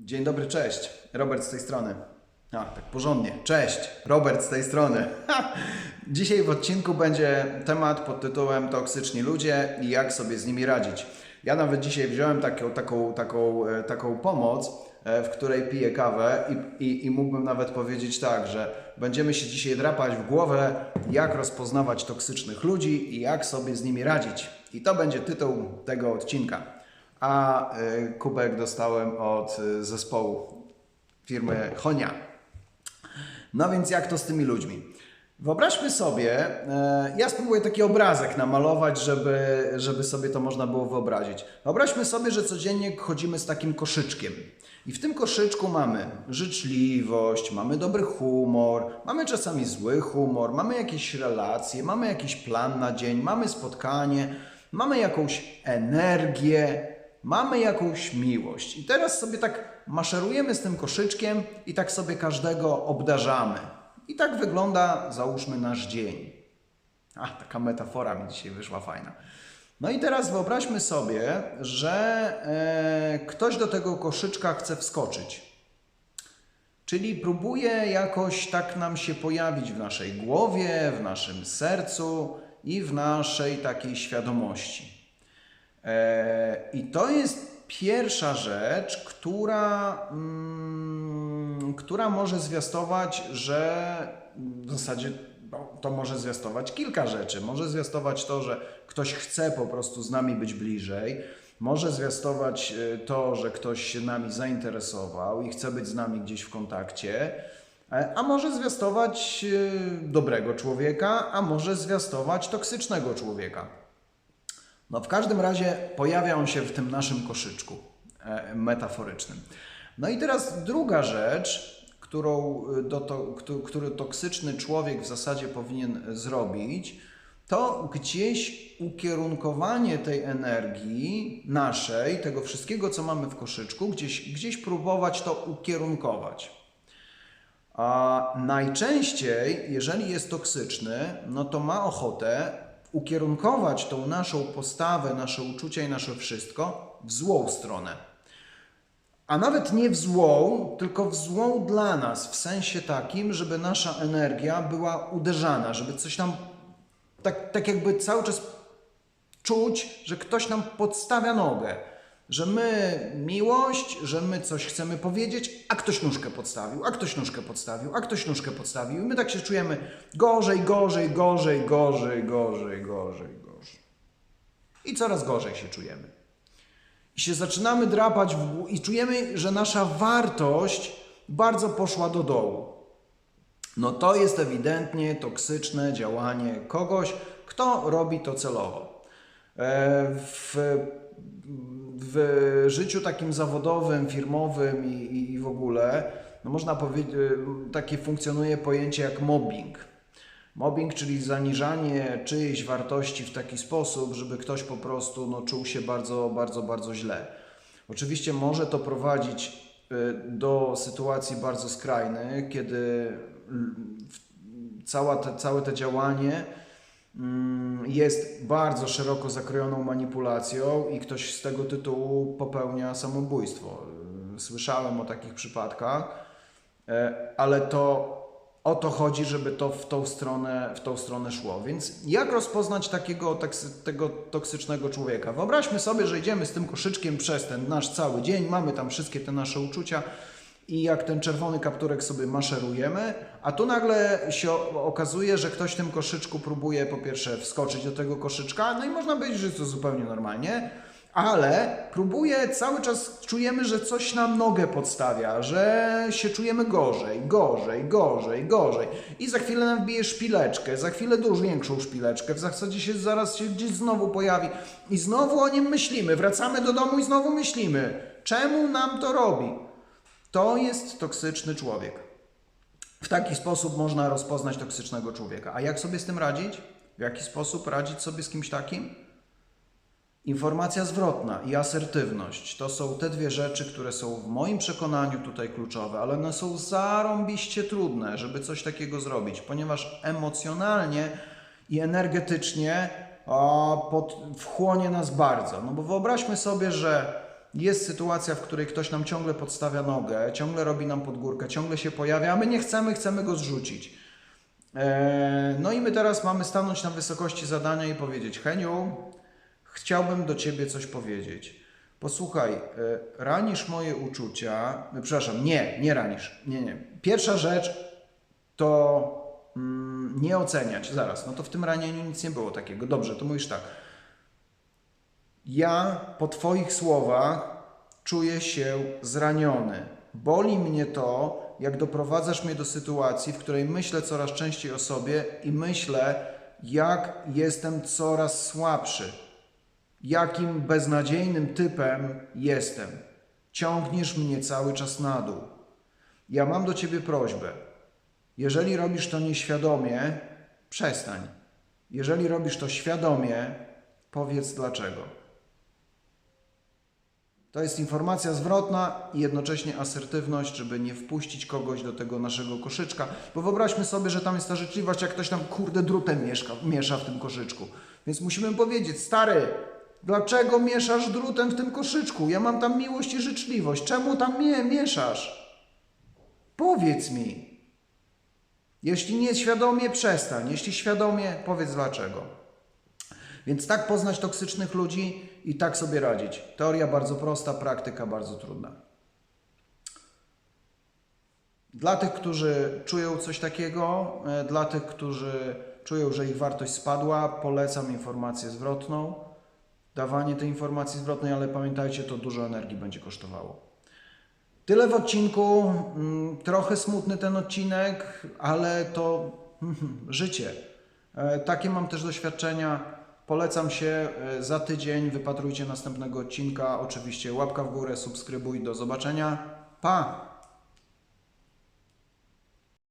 Dzień dobry, cześć. Robert z tej strony. A, tak porządnie. Cześć, Robert z tej strony. Dzisiaj w odcinku będzie temat pod tytułem Toksyczni ludzie i jak sobie z nimi radzić. Ja nawet dzisiaj wziąłem taką, taką, taką, e, taką pomoc, e, w której piję kawę i, i, i mógłbym nawet powiedzieć tak, że będziemy się dzisiaj drapać w głowę, jak rozpoznawać toksycznych ludzi i jak sobie z nimi radzić. I to będzie tytuł tego odcinka. A y, kubek dostałem od y, zespołu firmy Honia. No więc jak to z tymi ludźmi? Wyobraźmy sobie, e, ja spróbuję taki obrazek namalować, żeby, żeby sobie to można było wyobrazić. Wyobraźmy sobie, że codziennie chodzimy z takim koszyczkiem. I w tym koszyczku mamy życzliwość, mamy dobry humor, mamy czasami zły humor, mamy jakieś relacje, mamy jakiś plan na dzień, mamy spotkanie, mamy jakąś energię, mamy jakąś miłość. I teraz sobie tak maszerujemy z tym koszyczkiem i tak sobie każdego obdarzamy. I tak wygląda, załóżmy, nasz dzień. A, taka metafora mi dzisiaj wyszła fajna. No i teraz wyobraźmy sobie, że e, ktoś do tego koszyczka chce wskoczyć. Czyli próbuje jakoś tak nam się pojawić w naszej głowie, w naszym sercu i w naszej takiej świadomości. E, I to jest pierwsza rzecz, która, mm, która może zwiastować, że w zasadzie no, to może zwiastować kilka rzeczy. Może zwiastować to, że ktoś chce po prostu z nami być bliżej. Może zwiastować e, to, że ktoś się nami zainteresował i chce być z nami gdzieś w kontakcie. E, A może zwiastować dobrego człowieka, a może zwiastować toksycznego człowieka. No w każdym razie pojawia on się w tym naszym koszyczku e, metaforycznym. No i teraz druga rzecz, którą y, do to, któ- który toksyczny człowiek w zasadzie powinien zrobić, to gdzieś ukierunkowanie tej energii naszej, tego wszystkiego, co mamy w koszyczku, gdzieś, gdzieś próbować to ukierunkować. A najczęściej, jeżeli jest toksyczny, no to ma ochotę ukierunkować tą naszą postawę, nasze uczucia i nasze wszystko w złą stronę. A nawet nie w złą, tylko w złą dla nas, w sensie takim, żeby nasza energia była uderzana, żeby coś nam tak, tak jakby cały czas czuć, że ktoś nam podstawia nogę. Że my miłość, że my coś chcemy powiedzieć, a ktoś nóżkę podstawił, a ktoś nóżkę podstawił, a ktoś nóżkę podstawił. I my tak się czujemy gorzej, gorzej, gorzej, gorzej, gorzej, gorzej, gorzej. I coraz gorzej się czujemy. I się zaczynamy drapać w i czujemy, że nasza wartość bardzo poszła do dołu. No to jest ewidentnie toksyczne działanie kogoś, kto robi to celowo. E, W, w życiu takim zawodowym, firmowym i, i- i w ogóle, no można powiedzieć, takie funkcjonuje pojęcie jak mobbing. Mobbing, czyli zaniżanie czyjejś wartości w taki sposób, żeby ktoś po prostu no, czuł się bardzo, bardzo, bardzo źle. Oczywiście może to prowadzić y, do sytuacji bardzo skrajnych, kiedy cała te, całe to działanie jest bardzo szeroko zakrojoną manipulacją i ktoś z tego tytułu popełnia samobójstwo. Słyszałem o takich przypadkach, e, ale to o to chodzi, żeby to w tą stronę, w tą stronę szło. Więc jak rozpoznać takiego toksy, tego toksycznego człowieka? Wyobraźmy sobie, że idziemy z tym koszyczkiem przez ten nasz cały dzień, mamy tam wszystkie te nasze uczucia i jak ten czerwony kapturek sobie maszerujemy, a tu nagle się okazuje, że ktoś w tym koszyczku próbuje po pierwsze wskoczyć do tego koszyczka, no i można powiedzieć, że to zupełnie normalnie, ale próbuje, cały czas czujemy, że coś nam nogę podstawia, że się czujemy gorzej, gorzej, gorzej, gorzej. I za chwilę nam wbije szpileczkę, za chwilę dużo większą szpileczkę, w zasadzie się zaraz się gdzieś znowu pojawi i znowu o nim myślimy, wracamy do domu i znowu myślimy, czemu nam to robi? To jest toksyczny człowiek. W taki sposób można rozpoznać toksycznego człowieka. A jak sobie z tym radzić? W jaki sposób radzić sobie z kimś takim? Informacja zwrotna i asertywność to są te dwie rzeczy, które są w moim przekonaniu tutaj kluczowe, ale one są zarąbiście trudne, żeby coś takiego zrobić, ponieważ emocjonalnie i energetycznie a, pod, wchłonie nas bardzo. No bo wyobraźmy sobie, że jest sytuacja, w której ktoś nam ciągle podstawia nogę, ciągle robi nam podgórkę, ciągle się pojawia, a my nie chcemy, chcemy go zrzucić. E, No i my teraz mamy stanąć na wysokości zadania i powiedzieć: Heniu, chciałbym do ciebie coś powiedzieć. Posłuchaj, e, ranisz moje uczucia. e, Przepraszam, nie, nie ranisz. Nie, nie. Pierwsza rzecz to mm, nie oceniać. Zaraz, no to w tym ranieniu nic nie było takiego. Dobrze, to mówisz tak. Ja po Twoich słowach czuję się zraniony. Boli mnie to, jak doprowadzasz mnie do sytuacji, w której myślę coraz częściej o sobie i myślę, jak jestem coraz słabszy. Jakim beznadziejnym typem jestem. Ciągniesz mnie cały czas na dół. Ja mam do Ciebie prośbę. Jeżeli robisz to nieświadomie, przestań. Jeżeli robisz to świadomie, powiedz dlaczego. To jest informacja zwrotna i jednocześnie asertywność, żeby nie wpuścić kogoś do tego naszego koszyczka. Bo wyobraźmy sobie, że tam jest ta życzliwość, jak ktoś tam kurde drutem mieszka, miesza w tym koszyczku. Więc musimy powiedzieć, stary, dlaczego mieszasz drutem w tym koszyczku? Ja mam tam miłość i życzliwość. Czemu tam mnie mieszasz? Powiedz mi. Jeśli nie świadomie, przestań. Jeśli świadomie, powiedz dlaczego. Więc tak poznać toksycznych ludzi i tak sobie radzić. Teoria bardzo prosta, praktyka bardzo trudna. Dla tych, którzy czują coś takiego, e, dla tych, którzy czują, że ich wartość spadła, polecam informację zwrotną, dawanie tej informacji zwrotnej, ale pamiętajcie, to dużo energii będzie kosztowało. Tyle w odcinku. Mm, Trochę smutny ten odcinek, ale to życie. E, Takie mam też doświadczenia. Polecam się e, za tydzień. Wypatrujcie następnego odcinka. Oczywiście łapka w górę, subskrybuj. Do zobaczenia. Pa!